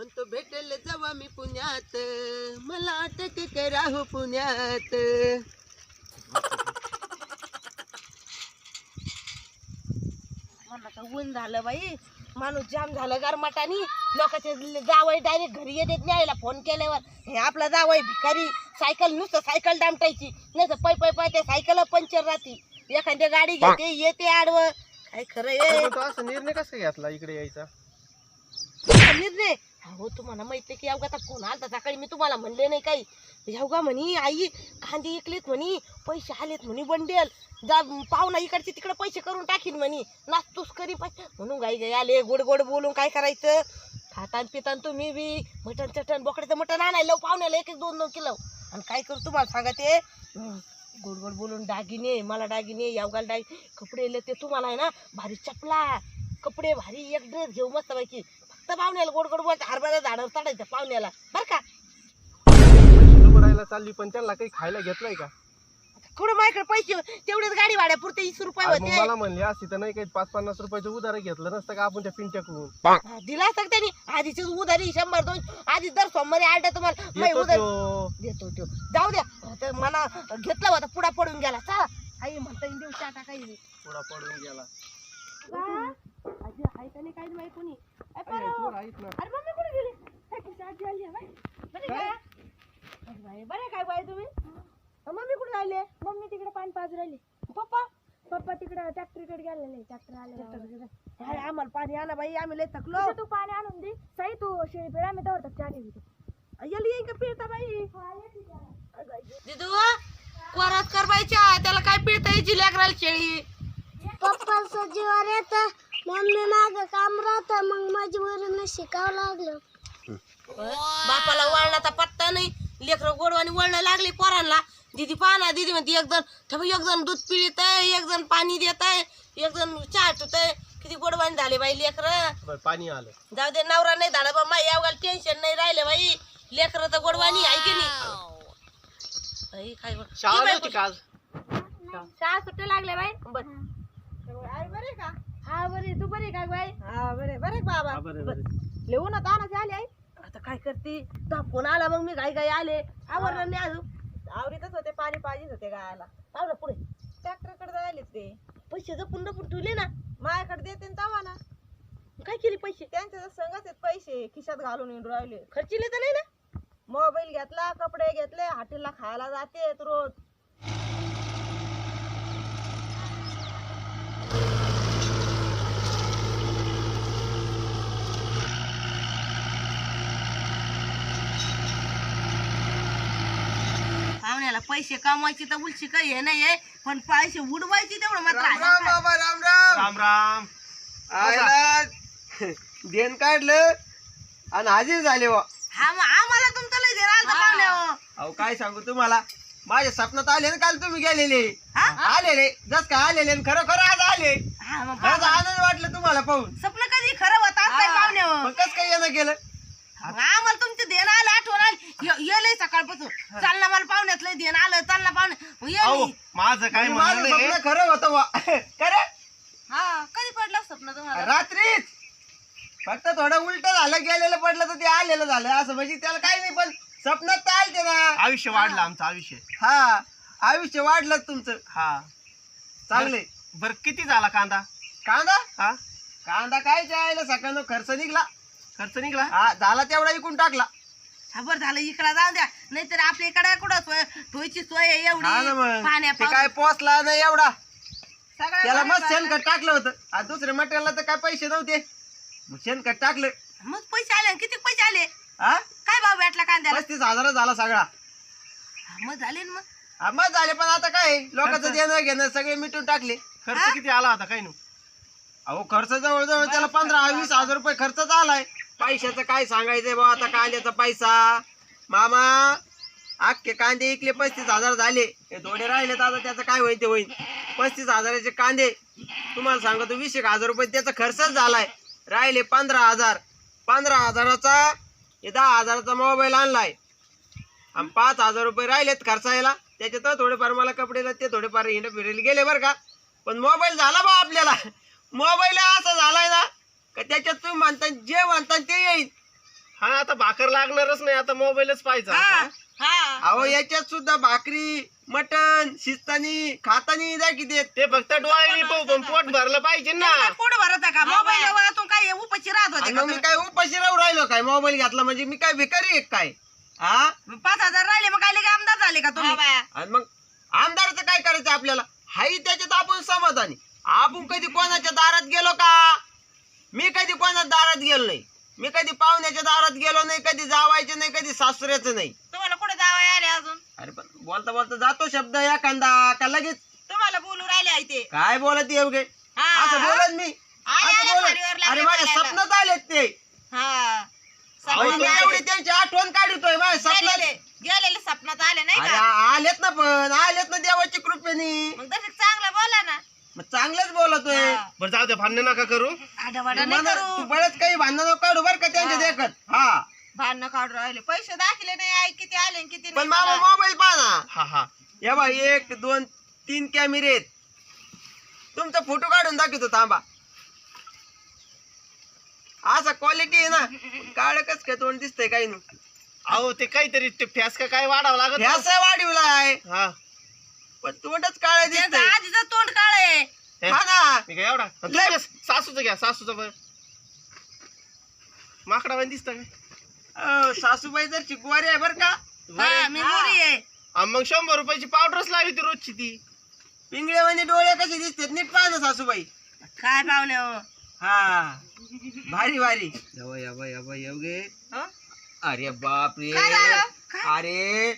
म्हणतो भेटेल जेव्हा मी पुण्यात. मला अटक करा हो पुण्यात. मला तर ऊन झालं बाई. माणूस जाम झालं गरमाटानी. लोकांचे जावई डायरेक्ट घरी येतात न्यायला फोन केल्यावर. हे आपला जावई भिकारी. सायकल नुसतं सायकल दामटायची. नाही तर पै पै पै ते सायकल पंक्चर राहते. एखाद्या गाडी घेते येते आडवं. काय खरं आहे? तो असा निर्णय कसा घेतला इकडे यायचा? निर्णय हो तुम्हाला माहिती की अवघात फोन आलता सकाळी? मी तुम्हाला म्हणले नाही काही. अवघा म्हणी आई कांदे इकलेत म्हणी पैसे आलेत म्हणी बंडेल. जा पाहुणा इकडचे तिकडे पैसे करून टाकीन म्हणी. नाचतूस करी पाहिजे म्हणून गाई गाई आले गोड गोड बोलून काय करायचं? खातान पितान तुम्ही बी मटण चटण बोकड्याचं मटण आणायला पाहुण्याला एक एक दोन दोन किलो. आणि काय करू तुम्हाला सांगा ते गोड गोड बोलून दागिने मला दागिने यावगाल डाग कपडे येले ते तुम्हाला आहे ना भारी चपला. कपडे भारी एक ड्रेस घेऊ मस्त पैकी फक्त पाहुण्याला गोड गोड बोलते हरभऱ्या झाडावर चढायचं पाहुण्याला. बरं का? चालली पण त्यांना काही खायला घेतलंय का? कुठं माझ्याकडे पैसे? तेवढेच गाडी भाड्या पुरते वीस रुपये अरे मग होते. मला म्हणली असती तर नाही काही पाच पन्नास रुपयाचं उधार घेतलं नसतं का आपण त्या पिंट्याकडून हा, दिला असता का त्यांनी? आधीची उधारी शंभर दोन आधी दर सोमवारी आलता तुम्हाला. मै उधारी त्यो. देतो तो. जाऊ द्या. आता मला घेतला होता पुढा पडून गेला. चला. आई म्हणता येईल देऊ टाका काही नाही. थोडा पडून गेला. आजी आहे का नाही काही नाही कोणी. ए, अरे, पारो. मम्मी कुठे गेली? तुमची आजी आली आहे बाई. बरे काय? काय अरे बाई, बरे काय बाई तुम्ही? अ, मम्मी कुठे राहिले? मम्मी तिकडे पाणी पाच राहिली. पप्पा? पप्पा तिकडे ट्रॅक्टरकडे गेलेले ट्रॅक्टर आले अरे आम्हाला पाणी आला बाई आम्ही लय थकलो. तू पाणी आणून दे? साई तू शेळी पेड आम्ही तर चहा ठेवतो याला येईन का पिळता बाई? दिदू कोरात कर बाई चहा त्याला काय पिळता यायची लेकराला शेळी? पप्पाचं जीवर येत. मम्मी माग काम राहत मग मजबुरीने शिकावं लागलं. बापाला वळणाचा पत्ता नाही. लेकरं गोडवानी वळणं लागली पोरांना. दिदी पाहना दिदी म्हणते एक जण ठेव एक जण दूध पिळत आहे एक जण पाणी देत आहे एक जण चहा ठेवत आहे. किती गोडवानी झाले बाई लेकरं. बरं, पाणी आलं. जाऊ दे नवरा नाही झाला बा माई यावगाल टेन्शन नाही राहिले बाई. लेकरं तर गोडवानी आहे की नाही? बाई, काय गोड- शाळा ये बाई, नव्हती का आज? शाळा सुट्टे लागले बाई. बरं. बरे हा तू बरे का बाई? हा बरे बरे बाबा? बरं, बरं. आले आई. आता काय करते? तो फोन आला मग मी घाई घाई आले. आवरलं नाही अजून. आवडीतच होते पाणी पाहिजेच होते गायला. आवडलं पुढे. ट्रॅक्टरकडे जायले ते. पैसे जपून जपून ठेवले ना. माझ्याकडे देते न तवा ना. काय केले पैसे? त्यांच्या संगच आहेत पैसे. खिशात घालून येऊन राहिले. खर्चिले तर नाही ना. मोबाईल घेतला कपडे घेतले हॉटेलला खायला जाते रोज पाहुण्याला पैसे कमवायची तर उलशी काही हे नाही पण पैसे उडवायची तेवढं मात्र आहे. बाबा राम राम. राम राम. आयला देण काढलं आणि हाजीर झाले वा. हा मग आम्हाला तुमचं लय देणार आलतं पाहुण्यावर. अहो काय सांगू तुम्हाला? माझ्या स्वप्नात आले ना काल तुम्ही गेलेले. हा? आलेले जस का आलेले आणि खरं खरं आज आले. हा मग पाहुणा- आनंद वाटलं तुम्हाला पाहून. स्वप्न कधी खरं होत पाहुण्यावर मग कस काय येणं केलं आम्हाला तुमचं देणं आलं आठवण आली. ये- येलंय सकाळपासून. चालना मला पाहुण्यात लय देणं आलं पाहुणे मग अहो येलंय. माझं काय माझं म्हणणं स्वप्न खरं होतं खरं? हा कधी पडलं स्वप्न तुम्हाला? रात्रीच. फक्त थोडं उलट झालं गेलेलं पडलं तर ते आलेलं झालं. असं म्हणजे त्याला काही नाही पण स्वप्नात तर आलते ना. आयुष्य वाढलं आमचं आयुष्य. हा आयुष्य वाढलं तुमचं. हा. चांगले बर किती झाला कांदा? कांदा? हा. कांदा काय जायला सकाळनं खर्च निघला. खर्च निघला. हा झाला तेवढा विकून टाकला. हा बरं झालं इकडे जाऊ द्या. नाहीतर आपल्या इकडे कुठं सोय? ठोयची सोय आहे हा ना एवढी मग ते काय पोचला नाही एवढा. त्याला मस्त गोष्टी शेणखत टाकलं होतं. आणि दुसऱ्या मटेरियलला तर काय पैसे नव्हते. मग शेणखत टाकलं. मग पैसे आले. किती पैसे आले? हा? काय भाव भेटला कांद्याला? पस्तीस हजार झाला सगळा. हा, मग झाले ना मग. हा, मग झाले पण आता काय? लोकांचं? देणं घेणं सगळे मिटून टाकले. खर्च किती आला होता काय नु अहो खर्च जवळजवळ त्याला पंधरा वीस हजार रुपये खर्च झालाय. पैशाचं काय सांगायचंय बा आता कांद्याचा पैसा? मामा अख्खे कांदे इकले पस्तीस हजार झाले. हे थोडे राहिले तर आता त्याचं काय होईल ते होईल. पस्तीस हजाराचे कांदे तुम्हाला सांगतो वीस एक हजार रुपये त्याचा खर्चच झालाय. राहिले पंधरा हजार. पंधरा हजाराचा हे दहा हजाराचा मोबाईल आणलाय. आणि पाच हजार रुपये राहिलेत खर्चायला. त्याच्यात थोडेफार मला कपडेला ते थोडेफार हिंड फिरेल गेले बरं का. पण मोबाईल झाला बा आपल्याला. मोबाईल असा झालाय ना का त्याच्यात तुम्ही म्हणता जे म्हणता ते येईल. हा आता भाकर लागणारच नाही आता मोबाईलच पाहिजे हा हा. अहो याच्यात सुद्धा भाकरी मटन शिस्तानी खातानी जा की देत. ते फक्त डोळ्याने पाहू पण पोट भरलं पाहिजे ना. पुढे भरत का? मोबाईल वरातून काय उपाशी राहत होते का मग मी तुम्ही? काय उपाशी राहू राहिलो काय? मोबाईल घेतला म्हणजे मी काय भिकारी आहे काय? हा? पाच हजार राहिले मग काय लगे आमदार झाले का तुम्ही? आणि मग आमदारचं काय करायचं आपल्याला? हाही त्याच्यात आपण समाधानी. आपण कधी कोणाच्या दारात गेलो का? मी कधी कोणाच्या दारात गेलो नाही. मी कधी पाहुण्याच्या दारात गेलो नाही कधी जावायचं नाही कधी सासऱ्याचं नाही. तुम्हाला कुठे जावं आले अजून? अरे पण बोलता बोलता जातो शब्द एखादा का लगेच? तुम्हाला बोलू राहिले आहे ते. काय बोलत हा. असं बोलत मी? आले, असं आले, बोलत? खालीवर लागले अरे माझ्या बोलायला. स्वप्नात आलेत ते. हा. अहो, सपनात मी आले. एवढी त्यांची आठवण काढतोय माझ्या स्वप्नात गेलेले गेलेले सपनात आले नाही अरे का आलेत ना पण आलेत ना देवाची कृपेने. मग तसे चांगलं बोला ना. मग चांगलंच बोलतोय. हा. बरं जाऊ दे भांडण नका करू. आडावाडा नाही मला- करू. तू बरंच काही भांडण काढू बर का त्यांच्या हा. देखत. हा. भांडणं काढून राहिले. पैसे दाखले नाही आई किती आले आणि किती पण नाही मामा मला. मोबाईल पहा ना. हा हा. या बा एक दोन तीन कॅमेरे आहेत. तुमचा फोटो काढून दाखवतो थांबा. असा क्वालिटी आहे ना. काळ कस काय तोंड दिसतंय काही नाही. अहो ते काहीतरी ते फॅस का काय वाढावं लागत ह्याच वाढीवलाय. हा. पण तोंडच काळ त्याचं दिसतंय. आजीचं तोंड काळ आहे. हे, हा ना मी काय एवढा. तुमच्या सासूचं घ्या सासूचं बरं. माकडा वाणी दिसत काय सासूबाई जर चिकवारी आहे बर का? हा मी मोरी आहे. आ, मग शंभर रुपयाची पावडरच लावी ती रोजची ती. पिंगळेवानी डोळे कसे दिसतात नीट पाहा ना सासूबाई. काय पाहुणे हो? हा भारी भारी? अरे बाप रे काय झालं? अरे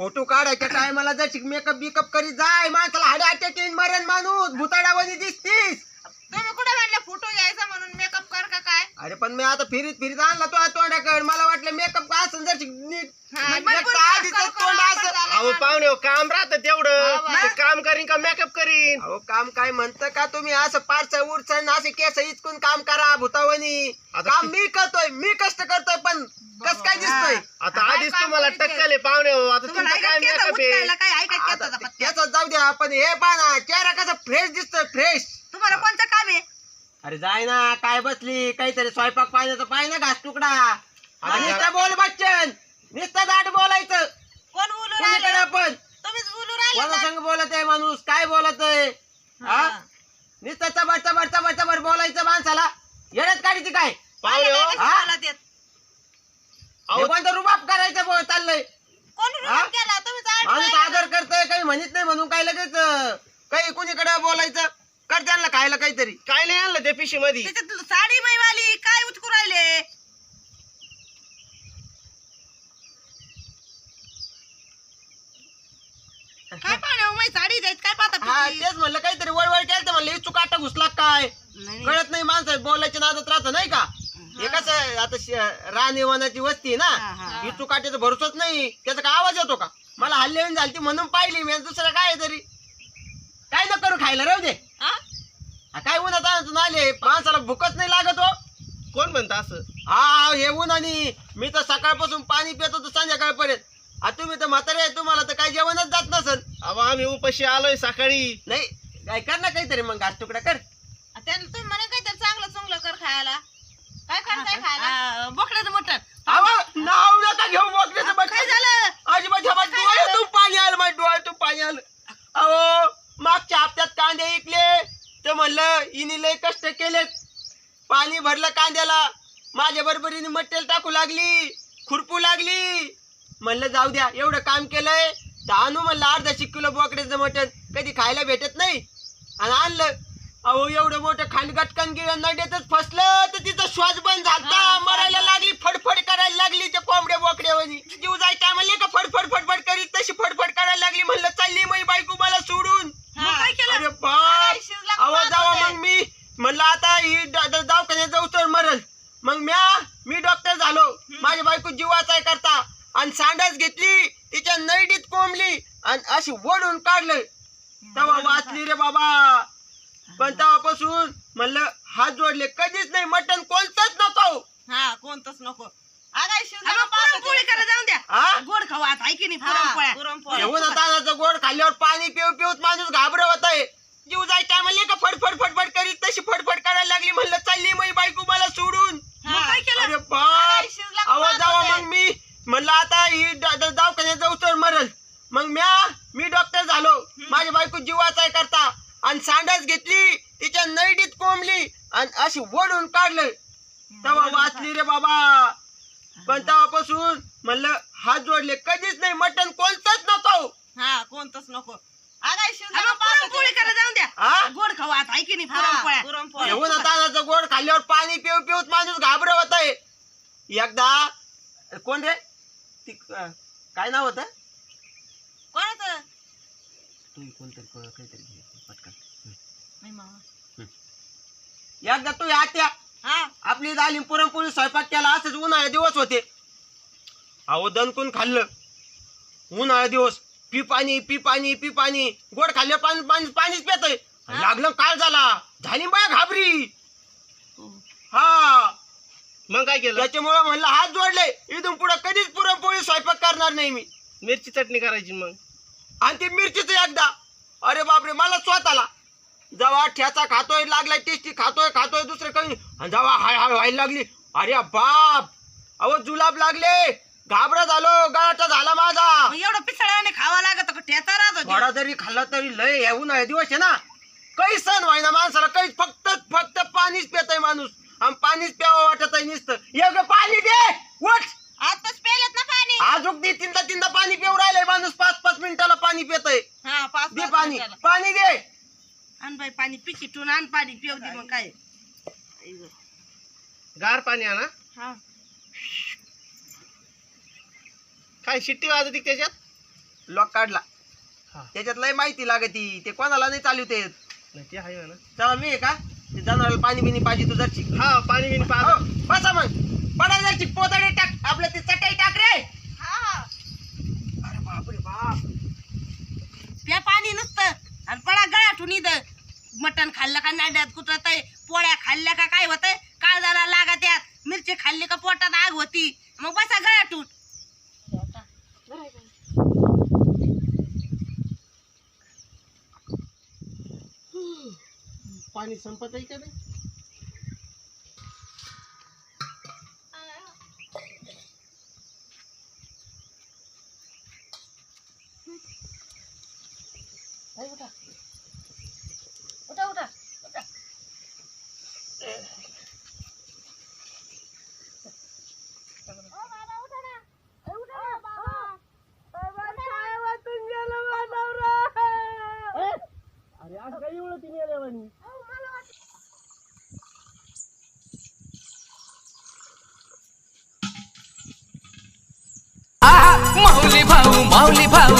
फोटो काढायच्या टायमाला जर मेकअप बिकअप करीत जाय माणसाला हाडे अटॅक येईन मरण माणूस भुताडावानी दिसतीस. तुम्ही कुठे म्हणले फोटो घ्यायचा म्हणून मेकअप कर का काय? अरे पण मी आता फिरीत फिरीत आणला तो तोंडाकडे. मला वाटलं मेकअप का असं जर नीट हा, तर पुढचं आधीच करू- तोंड करू असं आपण अहो पाहुणे हो, काम राहतं तेवढं. ते काम करीन का मेकअप करीन? अहो काम काय म्हणतं का तुम्ही? असं पारच उरचण असे केस इचकून काम करा भूतावनी आता काम मी करतोय मी कष्ट करतोय पण कस काय दिसतोय? आता आधीच तुम्हाला? टक्कल आहे पाहुणे हो आता तुम्हाला तुमचं काय ऐकत केलं, मेकअप आहे? उचलायला काय? ऐकत आता पत्ता? त्याचं जाऊ द्या पण हे पहा ना चेहरा कसा फ्रेश दिसतोय फ्रेश तुम्हाला कोणतं काम आहे? अरे जाय ना काय बसली? काहीतरी स्वयंपाक पाण्याचं पाय ना घास तुकडा. नुसतं बोल बच्चन. नुसतं दाट बोलायचं. कोण बोलू कुणीकडे राहिलं? पण? तुम्हीच बोलू राहिले कोणा ना. संग बोलत आहे माणूस? काय बोलत आहे हा. हा. नुसतं चबड चबड चबड चबड बोलायचं माणसाला. येण्यात काढायची काय? पाहुणे मला हो? हा? हे कोणतं रुबाब करायचं बो- चाललंय? कोण हा? केला? तुम्हीच माणूस. आदर करतोय काही म्हणत नाही म्हणून काय लगेच अं, काही कुणीकडे बोलायचं? कर त्यांना खायला काहीतरी. काय नाही आणलं त्या पिशी मध्ये त्याच्यात साडी मैवाली काय उचकू राहिले? काय पाहुणे हो, माझी साडी द्यायची काय पाहता हा पिशवी? तेच म्हणलं काहीतरी वळवळ केलं तर म्हणलं इचू काटा घुसला काय? नाही, कळत नाही माणसं बोलायच्या नादात राहतं नाही का? हे कसं आता श- रानीवनाची वस्ती आहे हा, ना हा. इचू काट्याचा भरोसाच नाही. त्याचा काय आवाज येतो का? मला हल्ले झाली म्हणून पाहिली मी आणि दुसरं काय आहे तरी? काय न करू खायला राहू दे. हा? हा, काय उन्हात आणतून आले? माणसाला भूकच नाही लागत हो. कोण म्हणतं असं? हा हे ऊन आणि मी तर सकाळपासून पाणी पितो तर संध्याकाळपर्यंत. आ तुम्ही तर म्हातारे आहे, तुम्हाला तर काही जेवणच जात नसन अहो आम्ही उपाशी आलोय सकाळी. नाही काय कर ना काहीतरी मग घास तुकडा कर. त्यानं तुम्ही म्हणे काहीतरी चांगलं चांगलं कर खायला. काय करताय खायला? बोकड्याचं मटण. अहो, नाव नका घेऊ. काय झालं? अजिबात डोळ्यातून पाणी आलं माझ्या डोळ्यातून पाणी आलं. अहो मागच्या हप्त्यात कांदे इकले तर म्हणलं इनी लय कष्ट केलेत. पाणी भरलं कांद्याला. माझ्या बरोबरीने मटेरियल टाकू लागली खुरपू लागली. म्हणलं जाऊ द्या एवढं काम केलंय. तर आणू म्हणलं अर्धा किलो बोकड्याचं मटण. कधी खायला भेटत नाही. आणि आणलं. अहो एवढं मोठं खांडगटकन गिरण नड्यातच फसलं तर तिचा श्वास बंद झालता. मरायला लागली फडफड करायला लागली त्या कोंबड्या बोकड्यावानी जीव जाय टायमाला का फडफड फडफड करीत? तशी फडफड करायला लागली म्हणलं चालली मग बायको मला सोडून. मग काय केलं? काय जावा? मग मी. म्हणलं आता ही दवाखान्यात जाऊ तर मरल. मग म्या मी डॉक्टर झालो. माझ्या बायको जीवाचा आहे करता. आणि सांडाच घेतली तिच्या नैडीत कोंबली आणि अशी ओढून काढलं. तेव्हा वाचली रे बाबा. पण तेव्हापासून म्हणलं हात जोडले कधीच नाही मटण कोणतंच नको. हा कोणतंच नको. शिजला पुरणपोळी करा जाऊन द्या. हा? गोड खाऊ आता ऐकी नाही पुरणपोळ्या. पुरणपोळ्या. येऊन आता गोड खाल्ल्यावर पाणी पिऊ पिऊत माणूस घाबर होत आहे जीव जाय टायमाला का फडफड फडफड करीत तशी फडफड करायला लागली. म्हणलं चालली मग बायको मला सोडून मग काय केलं अरे बाप शिजला का म्हणलं आता ही ड- ड- दवाखान्यात जाऊ तर मरल मग म्या मी डॉक्टर झालो माझी बायको जीवाचा करता आणि सांडाच घेतली तिच्या नैडीत कोंबली आणि अशी ओढून काढलं तेव्हा वाचली रे बाबा पण तेव्हापासून म्हणलं हात जोडले कधीच नाही मटण कोणतंच नको हा कोणतंच नको आगाय अगं, पुरणपोळी करा जाऊन द्या हा की नाही? पुरणपोळ्या. पुरणपोळ्या. येऊन गोड खाल्ल्यावर पाणी पिऊ पिऊत माणूस घाबर होत आहे एकदा कोण रे? ती अं, काय नाव होतं? कोणाचं तू कोणतरी को- काहीतरी घे, पटकन. नाही मामा. एकदा तू आत्या हा. आपली झाली पुरणपोळी स्वयंपाक केला असंच उन्हाळे दिवस होते. अहो दणकून खाल्लं. उन्हाळे दिवस. पी पाणी पी पाणी पी पाणी. गोड खाल्लं पाणी पाणी पाणीच पेतय. लागलं काळ झाला. झाली बाय घाबरी. हा. मग काय केलं? त्याच्यामुळे म्हणलं हात जोडले. इथून पुढे कधीच पुरणपोळी स्वयंपाक करणार नाही मी. मिरची चटणी करायची मग. आणि ती मिरचीच एकदा. अरे बापरे मला स्वतःला. जेव्हा ठ्याचा खातोय लागलाय टेस्टी खातोय खातोय दुसरं काही नाही. आणि जेव्हा हाय हाय व्हायला लागली अरे बाप! अहो जुलाब लागले. घाबरा झालो. गळाटा झाला माझा. एवढं पिसळाने खावा लागत का ठेचा राहत. थोडा जरी खाल्ला तरी लय येऊन आहे दिवस आहे ना. काही सण व्हायना माणसाला काही फक्त फक्त पाणीच पेतय माणूस. आणि पाणीच प्यावं वाटत आहे नुसतं. ग पाणी दे! उठ! आताच पेलेत ना पाणी. आजूक दे तीनदा तीनदा पाणी पिऊ राहिलंय माणूस. पाच पाच मिनिटाला पाणी पितय. हा पाच दे पाणी. पाणी दे! आण बाई पाणी पिचिटून आण पाणी पिऊ दे मग काय. गार पाणी आणा. हा. काय शिट्टी वाजती त्याच्यात? लॉक काढला. हा. त्याच्यात लय माहिती लागती. ते कोणाला नाही चालू ते नाही ते आहे ना. चला मी आहे का? ते जनावराला पाणी बिनी पाहिजे तू जरची. हा पाणी बिनी हो, बसा मग. पडा जरची पोताडे टाक. आपलं ते चटाई टाक रे. हा अरे बापरे बाप. प्या पाणी नुसतं. आणि पडा गळाठून इथं. मटण खाल्लं का नाड्यात कुठत पोळ्या खाल्ल्या का काय होतंय? काळजाला लागत यात मिरची खाल्ली का पोटात आग होती. मग बसा गळाठून पाणी संपत आहे का नाही उठा उठा उठा अरे आज काय एवढं तिने आल्या आहा, माऊली भाऊ माऊली भाऊ